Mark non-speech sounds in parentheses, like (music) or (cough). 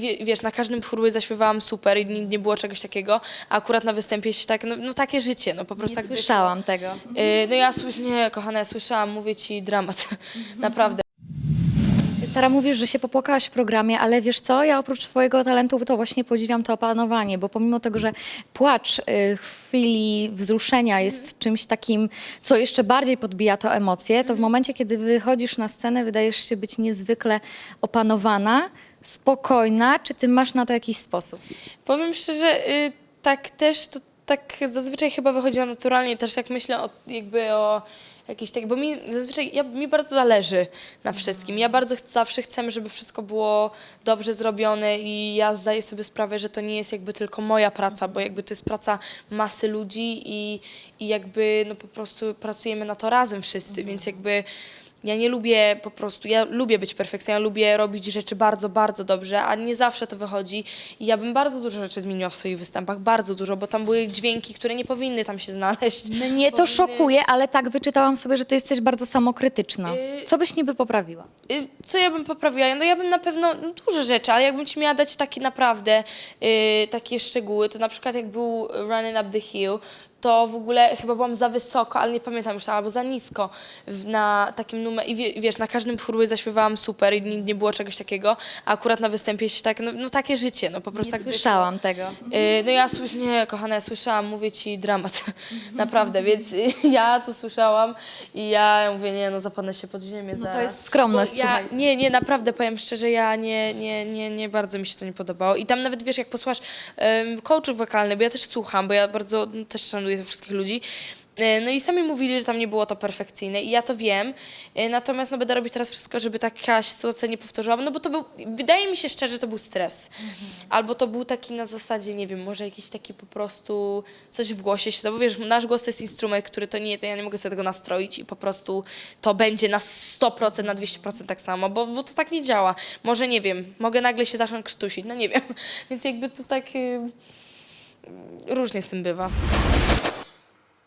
Wie, wiesz, na każdym próbie zaśpiewałam super i nie, nie było czegoś takiego, a akurat na występie się tak, no, no takie życie, no po prostu Nie tak słyszałam tego. Y, no ja słyszę, nie, kochana, ja słyszałam, mówię ci dramat, naprawdę. Sara, mówisz, że się popłakałaś w programie, ale wiesz co? Ja oprócz swojego talentu to właśnie podziwiam to opanowanie, bo pomimo tego, że płacz y, chwili wzruszenia jest czymś takim, co jeszcze bardziej podbija to emocje, to w momencie, kiedy wychodzisz na scenę, wydajesz się być niezwykle opanowana, spokojna. Czy ty masz na to jakiś sposób? Powiem szczerze, y, tak też, to tak zazwyczaj chyba wychodziło naturalnie, też jak myślę o, jakby o jakiś tak, bo mi zazwyczaj, ja, mi bardzo zależy na wszystkim. Ja bardzo ch- zawsze chcę, żeby wszystko było dobrze zrobione i ja zdaję sobie sprawę, że to nie jest jakby tylko moja praca, bo jakby to jest praca masy ludzi i, i jakby no po prostu pracujemy na to razem wszyscy, więc jakby ja nie lubię po prostu, ja lubię być perfekcją, ja lubię robić rzeczy bardzo, bardzo dobrze, a nie zawsze to wychodzi. I ja bym bardzo dużo rzeczy zmieniła w swoich występach, bardzo dużo, bo tam były dźwięki, które nie powinny tam się znaleźć. Mnie to Powinny- szokuje, ale tak wyczytałam sobie, że ty jesteś bardzo samokrytyczna. Y- Co byś niby poprawiła? Y, Co ja bym poprawiła? No ja bym na pewno no, dużo rzeczy, ale jakbym ci miała dać takie naprawdę y, takie szczegóły, to na przykład jak był Running Up the Hill, to w ogóle chyba byłam za wysoko, ale nie pamiętam już, albo za nisko w, na takim numerze. I wie, wiesz, na każdym próbie zaśpiewałam super i nie, nie było czegoś takiego, a akurat na występie się tak, no, no takie życie, no po prostu tak wyszło. słyszałam tego. Y, No ja słyszę, nie, kochana, ja słyszałam, mówię ci dramat, (laughs) naprawdę, więc y, (laughs) ja to słyszałam i ja mówię, nie, no zapadnę się pod ziemię No zaraz. to jest skromność, Bo ja, słuchajcie. Nie, nie, naprawdę powiem szczerze, ja nie, nie, nie, nie bardzo mi się to nie podobało. I tam nawet, wiesz, jak posłuchasz um, coachów wokalnych, bo ja też słucham, bo ja bardzo no, też szanuję tych wszystkich ludzi, E, No i sami mówili, że tam nie było to perfekcyjne i ja to wiem, E, natomiast no, będę robić teraz wszystko, żeby taka sytuacja nie powtórzyła, no bo to był, wydaje mi się szczerze, że to był stres. Albo to był taki na zasadzie, nie wiem, może jakiś taki po prostu coś w głosie się, bo wiesz, nasz głos to jest instrument, który to nie, to ja nie mogę sobie tego nastroić i po prostu to będzie na 100%, na 200% tak samo, bo, bo to tak nie działa. Może nie wiem, mogę nagle się zacząć krztusić, no nie wiem, (laughs) więc jakby to tak y, różnie z tym bywa.